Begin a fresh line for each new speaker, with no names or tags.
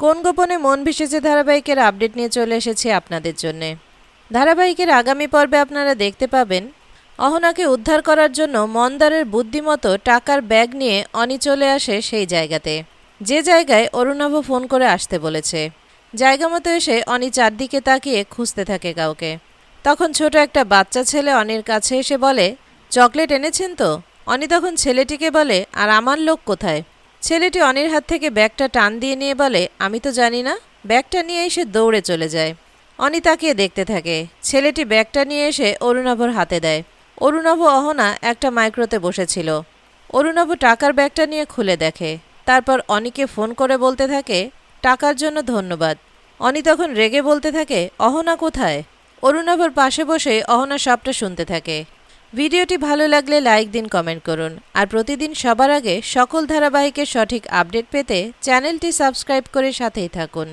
কোন গোপনে মন ভেসেছে ধারাবাহিকের আপডেট নিয়ে চলে এসেছি আপনাদের জন্যে। ধারাবাহিকের আগামী পর্বে আপনারা দেখতে পাবেন, অহনাকে উদ্ধার করার জন্য মন্দারের বুদ্ধিমতো টাকার ব্যাগ নিয়ে অনি চলে আসে সেই জায়গাতে। যে জায়গায় অরুণাভ ফোন করে আসতে বলেছে। জায়গা মতো এসে অনি চারদিকে তাকিয়ে খুঁজতে থাকে কাউকে। তখন ছোট একটা বাচ্চা ছেলে অনির কাছে এসে বলে, চকলেট এনেছেন তো? অনি তখন ছেলেটিকে বলে, আর আমার লোক কোথায়? ছেলেটি অনির হাত থেকে ব্যাগটা টান দিয়ে নিয়ে বলে, আমি তো জানি না, ব্যাগটা নিয়ে এসে দৌড়ে চলে যায়। অনি তাকিয়ে দেখতে থাকে, ছেলেটি ব্যাগটা নিয়ে এসে অরুণাভর হাতে দেয়। অরুণাভ অহনা একটা মাইক্রোতে বসেছিল। অরুণাভ টাকার ব্যাগটা নিয়ে খুলে দেখে। তারপর অনিকে ফোন করে বলতে থাকে, টাকার জন্য ধন্যবাদ। অনি তখন রেগে বলতে থাকে, অহনা কোথায়? অরুণাভর পাশে বসে অহনা সবটা শুনতে থাকে। ভিডিওটি ভালো লাগলে লাইক দিন, কমেন্ট করুন। আর প্রতিদিন সবার আগে সকল ধারাবাহিকের সঠিক আপডেট পেতে চ্যানেলটি সাবস্ক্রাইব করে সাথেই থাকুন।